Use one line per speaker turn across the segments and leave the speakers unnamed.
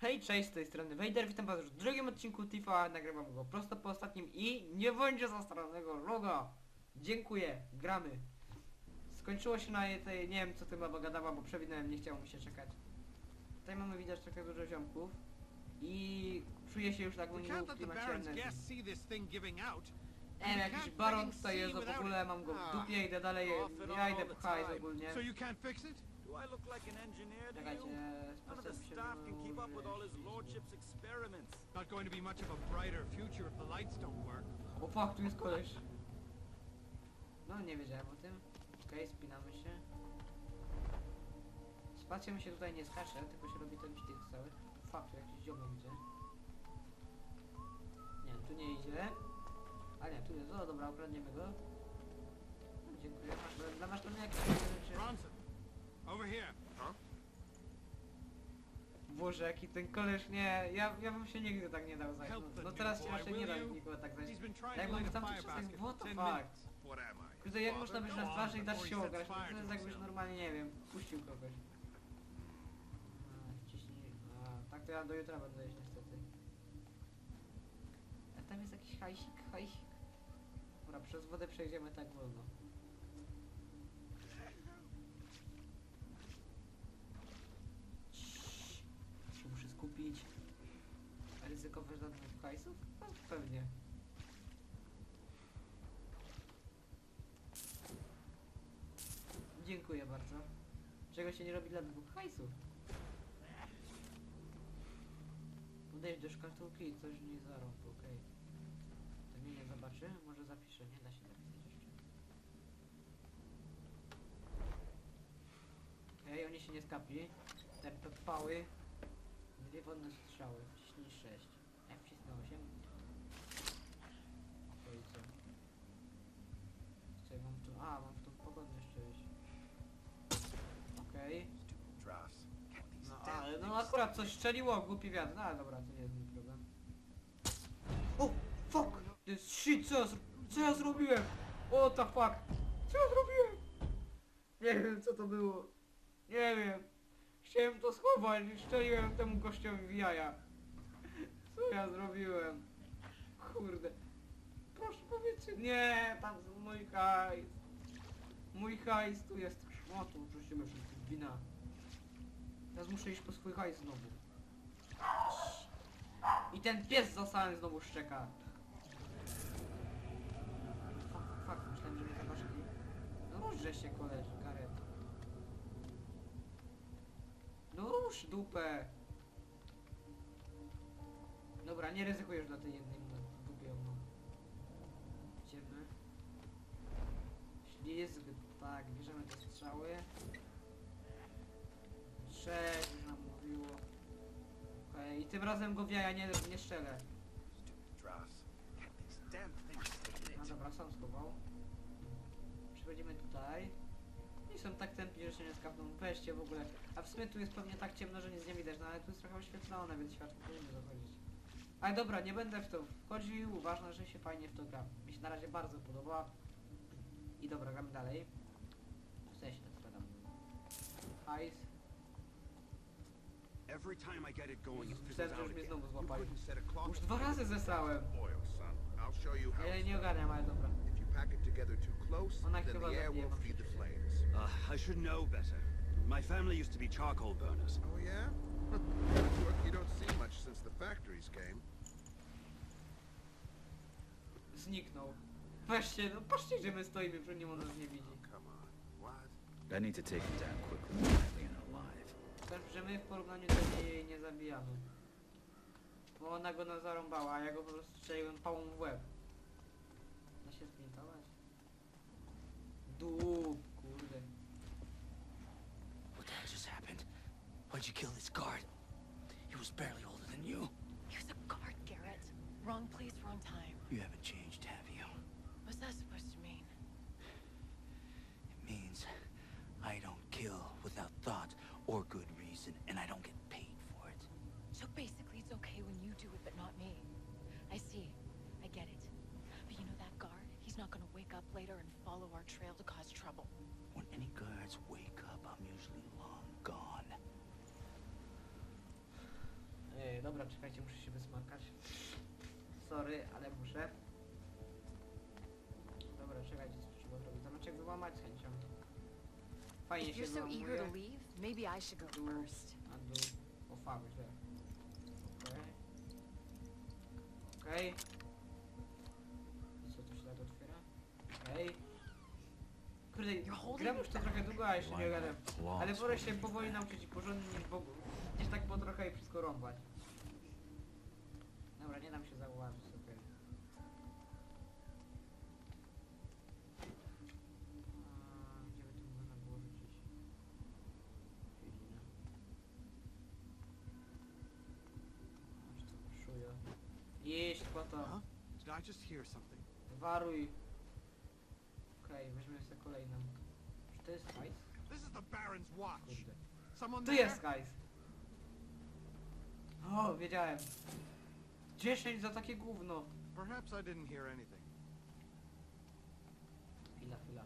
Hej, cześć, z tej strony Wejder, witam was już w drugim odcinku Tifa, nagrywam go prosto po ostatnim i nie będzie zastranego loga. Dziękuję, gramy. Skończyło się na tej, nie wiem co tym baba gadała, bo przewinąłem, nie chciało mi się czekać. Tutaj mamy widać trochę dużo ziomków i czuję się już tak, bo
We
nie wiem, jakiś baron tutaj jest, w ogóle mam go w dupie, idę dalej, ja idę hajs ogólnie. Czekajcie, sposób się
up with all his lordship's experiments.
Not going to be much of a brighter future if the lights don't work.
O fuck, tu jest koleś. No nie wiedziałem o tym. Okej, spinamy się. Spacją się tutaj nie skacze, tylko się robi ten sztyk cały. Fuck, tu jakiś ziomek idzie. Nie, tu nie idzie. A nie, tu jest. O dobra, ukradniemy go. No, dziękuję. Masz, dla masz tam jakieś rzeczy.
Bronson, over here.
Boże, jaki ten koleś, nie, ja, ja bym się nigdy tak nie dał zajść. No, no teraz się raczej nie da nikogo tak
trying
Jak mam w tamtych czasach, what the
10
fuck?
I?
Kurde, jak można być na twarzy i dać
before
się ograć? To jest
to
jakbyś normalnie, nie wiem, puścił kogoś. A, ciśnij. A, tak to ja do jutra będę jeść niestety. A tam jest jakiś hajsik, hajsik. Dobra, przez wodę przejdziemy tak wolno. Ciii. Się muszę skupić. A ryzykowe żadnych hajsów? No, pewnie. Dziękuję bardzo. Czego się nie robi dla dwóch hajsów? Podejdź do szkatułki i coś nie zarób, okej. To mnie nie zobaczy? Może zapiszę, nie da się zapisać jeszcze. Okej, oni się nie skapi. Te pały. Dwie wodne strzały. Wciśnij 6. F wcisnę 8. Okej, co? Co ja mam tu? Jeszcze No ale no akurat coś strzeliło, głupi wiatr. No ale dobra, to nie jest mój problem. O! Fuck! To jest shit, co ja, co ja zrobiłem? What the fuck? Co ja zrobiłem? Nie wiem co to było. Nie wiem. Chciałem to schować i strzeliłem temu gościowi w jaja. Co ja zrobiłem? Kurde. Proszę powiedzcie. Nie, tam mój hajs. Mój hajs tu jest. Tu oczywiście wszyscy wina. Teraz muszę iść po swój hajs znowu. I ten pies zasany znowu szczeka. Fuck, fuck, myślałem, że mnie zobaczyli. No ruszże się koleży, karet. No rusz dupę. Dobra, nie ryzykujesz dla tej jednej no, ją mam. Idziemy. Ślizg, tak, bierzemy te strzały. Sześć, już nam mówiło. Okej, i tym razem go w jaja nie, nie strzelę. No dobra, sam schował. Przechodzimy tutaj. I są tak tępi, że się nie skapną. Weźcie w ogóle. A w sumie tu jest pewnie tak ciemno, że nic nie widać, no ale tu jest trochę oświetlone, więc światło powinno zachodzić. Ale dobra, nie będę w to wchodził. Ważne, że się fajnie w to gra. Mi się na razie bardzo podoba. I dobra, gramy dalej. W sensie, tak spadam. Hajs.
Every time I get it going, it fizzles
Myślałem, że
out
już mnie
again.
znowu złapali. Już dwa razy zesrałem. Ja nie ogarniam, ale dobra.
If you pack it together too close,
Ona
then
chyba
the air
zabije
won't
wam
feed the
przecież.
flames.
Uh, I should know better. My family used to be charcoal burners.
Oh yeah? Work you don't see much since the factories came.
Zniknął. Weźcie, no patrzcie gdzie my stoimy, przecież nim on nas nie widzi.
Come on. What?
I need to take him down quickly, quietly and alive.
Też, że my w porównaniu do niej jej nie zabijamy. Bo ona go nas zarąbała, a ja go po prostu strzeliłem pałą w łeb. Da się zbintować? Dup, kurde.
What the hell just happened? Why'd you kill barely
czekajcie, muszę się wysmakać. Sorry, ale muszę. Dobra, czekajcie, co trzeba zrobić. Zamaczek wyłamać z chęcią. Fajnie
If
się
you're so eager to
wyłamuje.
leave, maybe I should go
Tu,
first.
a dół. O fuck, źle. Okej. Okej. Co, tu się tak otwiera? Okej. Kurde, gram już to trochę długo, a jeszcze nie gadam. Ale wolę się powoli nauczyć i porządnie niż, bo, niż tak po trochę i wszystko rąbać. Dobra, nie dam się zauważyć, okej. A, Gdzie by tu można było rzucić? Chwilę. Aż to wyszuję. Jeść po to.
Huh? Did I just hear something?
Waruj. Okej, weźmiemy sobie kolejną. Czy to jest hajs?
This is the Baron's watch. Someone
Tu
there?
jest hajs. O, wiedziałem. 10 za takie gówno.
Perhaps I didn't hear anything.
Chwila, chwila.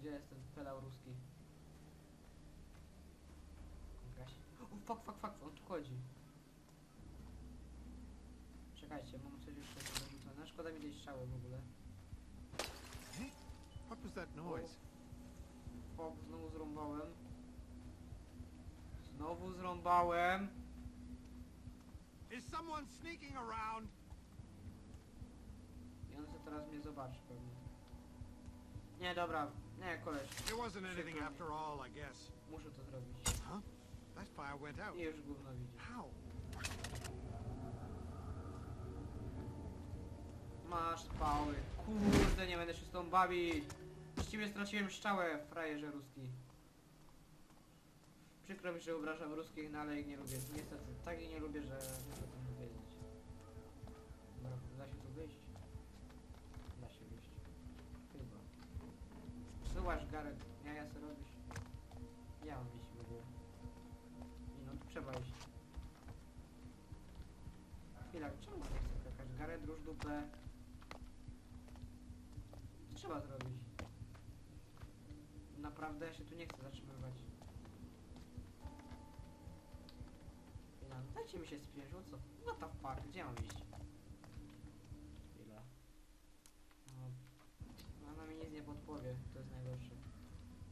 Gdzie jest ten pedał ruski? Jakaś... O, fuck, fuck, fuck, o tu chodzi. Czekajcie, mam coś jeszcze do dorzucenia. Szkoda mi tej strzały w ogóle.
What was that noise?
Fuck, znowu zrąbałem. Znowu zrąbałem.
Is someone sneaking around?
I on sobie teraz mnie zobaczy pewnie. Nie, dobra. Nie, koleś.
It wasn't anything
Przykro
after all, I guess.
Muszę to zrobić.
Huh? That fire went out.
I już gówno widzi.
How?
Masz spały. Kurde, nie będę się z tą bawić. Z ciebie straciłem szczałę, frajerze ruski. Przykro mi, że obrażam ruskich, no ale ich nie lubię. Niestety, tak ich nie lubię, że muszę tam powiedzieć. Dobra, da się tu wyjść? Da się wyjść. Chyba. Zobacz, Garek, ja ja sobie robisz. Ja mam iść w ogóle. Nie no, tu trzeba iść. Chwila, czemu nie chcę skakać? Gareth, rusz dupę. Trzeba zrobić? Naprawdę ja się tu nie chcę zatrzymywać. Dajcie mi się o co? What the fuck, gdzie mam iść? Chwila. No, ona mi nic nie podpowie, to jest najgorsze.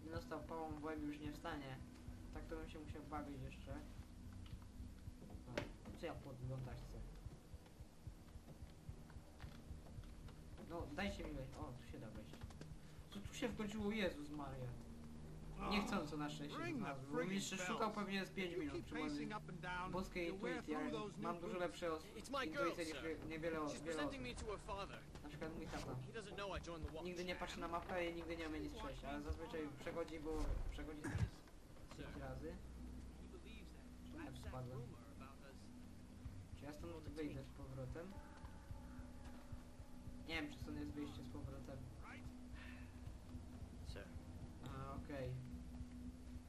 Nie dostał pałą w łeb, już nie wstanie. Tak to bym się musiał bawić jeszcze. A, co ja podglądać chcę? No, dajcie mi wejść. O, tu się da wejść. Co tu się wkończyło? Jezus Maria. Niechcąco na szczęście znalazłem, jeszcze szukał pewnie z 5
You
minut przy mojej boskiej intuicji, ale mam dużo lepsze intuicje niż niewiele, osób. Na przykład mój tata. Nigdy nie patrzy na mapę i nigdy nie umie nic przejść, ale zazwyczaj przechodzi, bo przechodzi z 5 razy. Czemu
that
spadłem? Czy ja stąd wyjdę z powrotem? Nie wiem, czy stąd jest wyjście z powrotem.
Sir.
A, okej.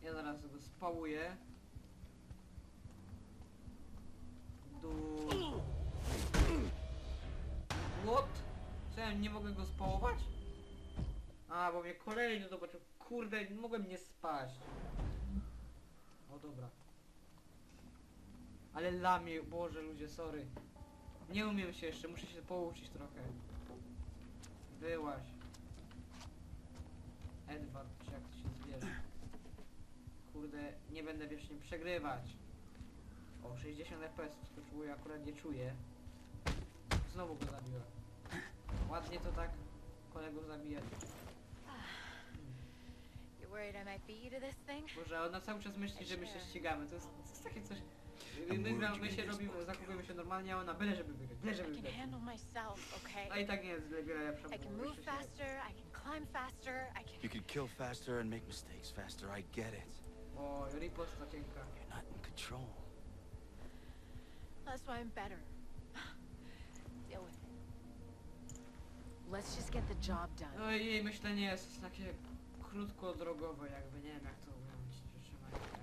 Ja zaraz spałuję. Du... What? Co, ja nie mogę go spałować? A, bo mnie kolejny zobaczył. Kurde, mogłem nie spaść. O, dobra. Ale lamie, Boże ludzie, sorry. Nie umiem się jeszcze, muszę się pouczyć trochę. Wyłaś. Edward, czy jak to się nie będę wiecznie przegrywać. O, 60 FPS i akurat nie czuję. Znowu go zabiłem. Ładnie to tak kolegów zabijać.
You worried I might beat you to this thing?
Boże, ona cały czas myśli, że my się ścigamy. To jest, to jest takie coś... My,
you
my się robimy, zachowujemy się normalnie, a ona byle żeby wygrać, byle
I
żeby
can
wygrać.
handle myself,
A
okay?
i tak nie jest wiele lepsza,
I can
bo
move
jeszcze się-
faster, I can climb faster, I can...
You could kill faster and make mistakes faster. I get it.
O, riposta cienka.
You're not in control.
That's why I'm better. Deal with it. Let's just get the job done.
No i jej myślenie jest takie krótkodrogowe jakby, nie wiem jak to ująć. Trzymaj się.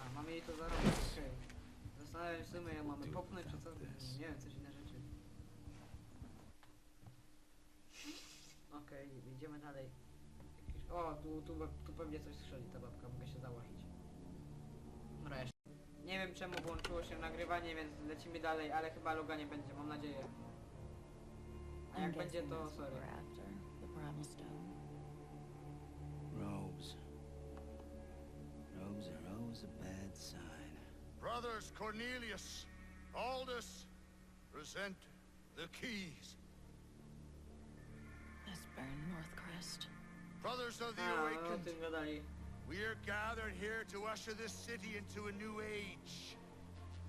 A. Mamy jej to zarobić, okej. Zastanawiam się w sumie, ją mamy popchnąć czy co? Nie wiem, coś inne rzeczy. Okej, idziemy dalej. O, tu, tu, tu pewnie coś strzeli ta babka, mogę się założyć. Dobra, jeszcze. Nie wiem czemu włączyło się nagrywanie, więc lecimy dalej, ale chyba loga nie będzie, mam nadzieję. A jak będzie to sorry.
Robes. Robes are always a bad sign.
Brothers Cornelius, Aldous, present the keys.
Let's burn Northcrest.
Brothers of the
A, no o
Awakened, we are gathered here to usher this city into a new age.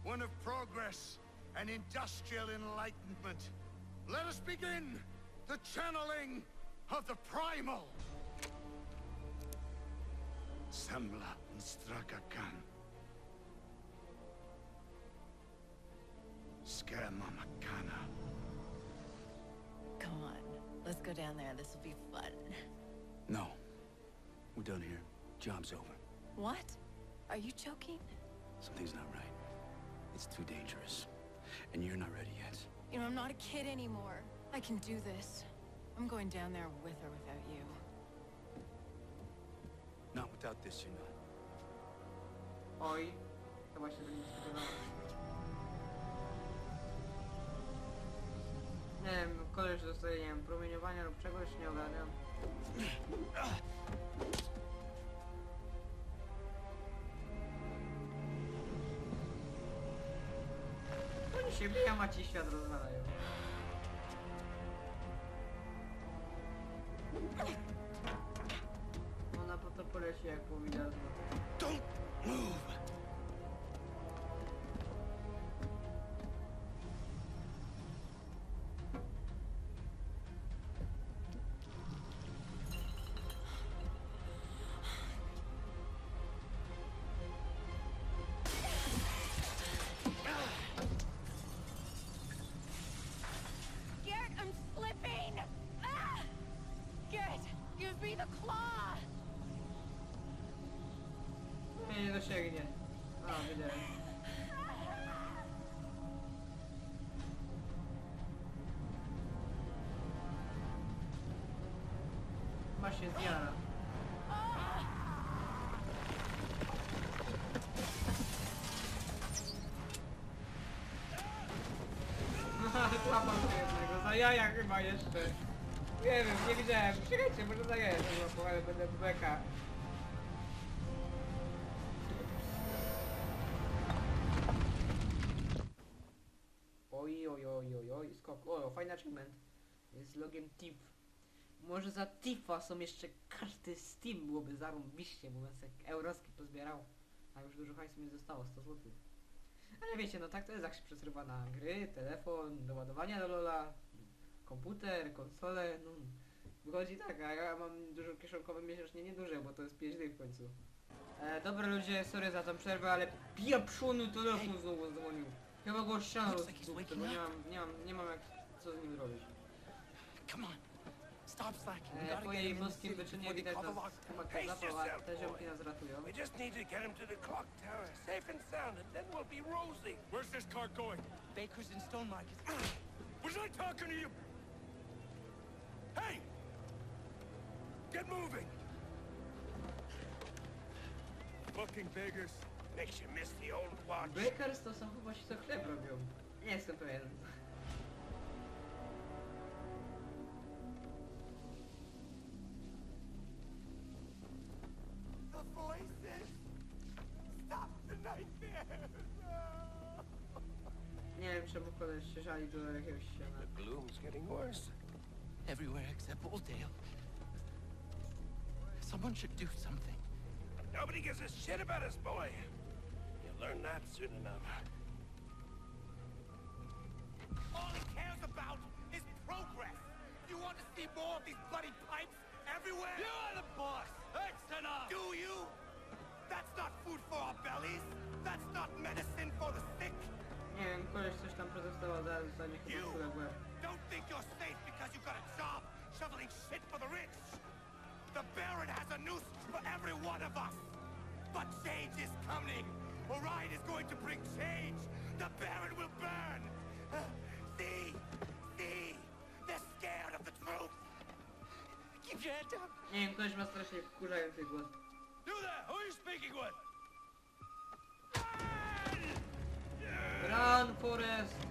One of progress and industrial enlightenment. Let us begin the channeling of the primal. Semla Stragakan. Skema Makana.
Come on. Let's go down there. This will be fun.
No. We're done here. Job's over.
What? Are you joking?
Something's not right. It's too dangerous. And you're not ready yet.
You know, I'm not a kid anymore. I can do this. I'm going down there with or without you.
Not without this, you're not.
Oj, to właśnie to wiem, koleś dostaje, nie wiem, promieniowania lub czegoś, nie ogarniam. Oni się biją, a ci świat rozwalają. Ona po to poleci jak powidać.
Don't
dosięgnie. A, wiedziałem. Masz się zjara. Złapał się jednego, za jaja chyba jeszcze. Nie wiem, nie widziałem. Czekajcie, może za jaja złapał, ale będę beka. Oj, skok. O, fajny achievement. Z logiem TIF. Może za TIFa są jeszcze karty Steam, byłoby zarąbiście, bo bym sobie euroski pozbierał. A już dużo hajsu mi zostało, 100 zł. Ale wiecie, no tak to jest, się przesrywa na gry, telefon, do ładowania do Lola, komputer, konsole, no. Wychodzi tak, a ja mam dużo kieszonkowe miesięcznie, nieduże, bo to jest 5 dni w końcu. E, dobra ludzie, sorry za tą przerwę, ale pieprzony telefon znowu dzwonił. Chyba go ścianą
Looks like he's
rozdupcę,
waking
bo nie mam, nie mam, nie mam jak, co z nim zrobić.
Come on. Stop slacking. We
E,
gotta
po
get
jej
him in the
boskim
city
wyczynie
before the
widać nas
Kovalok
chyba
Pace
zapał, a
yourself,
te
boy.
ziomki nas ratują.
We just need to get him to the clock tower, safe and sound, and then we'll be rosy.
Where's this car going?
Baker's in Stone Market.
Was I talking to you? Hey! Get moving! Fucking beggars.
Makes you miss the old watch.
Bakers to są chyba ci co chleb robią. Nie jestem pewien.
The voices! Stop the nightmare!
Nie wiem czemu koleś się żali do jakiegoś ściana.
The gloom's getting worse.
Everywhere except Oldale. Someone should do something.
Nobody gives a shit about us, boy. You'll learn that soon enough.
All he cares about is progress! You want to see more of these bloody pipes everywhere? You are the boss! That's enough! Do you? That's not food for our bellies! That's not medicine for the sick!
Nie wiem, koleś coś tam protestował, zaraz dostanie chyba
You
kulę w łeb.
don't think you're safe because you got a job shoveling shit for the rich! The Baron has a noose for every one of us! But change is coming! Going to bring change! The Baron will burn! See? See? They're scared of the truth!
Keep your head down.
Nie wiem, koleś ma strasznie wkurzający głos.
Do that! Who are you speaking with?
Burn!
Forest!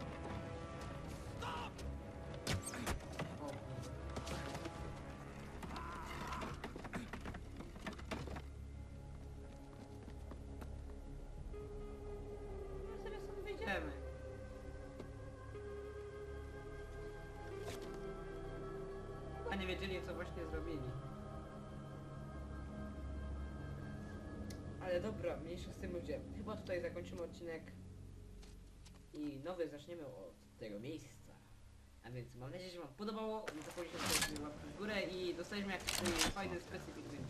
Wiedzieli co właśnie zrobili. Ale dobra, mniejsza z tym ludzie. Chyba tutaj zakończymy odcinek i nowy zaczniemy od tego miejsca. A więc mam nadzieję, że wam podobało. Zapomnijcie zostawić łapki w górę i dostaliśmy jakiś fajny specyfik, więc!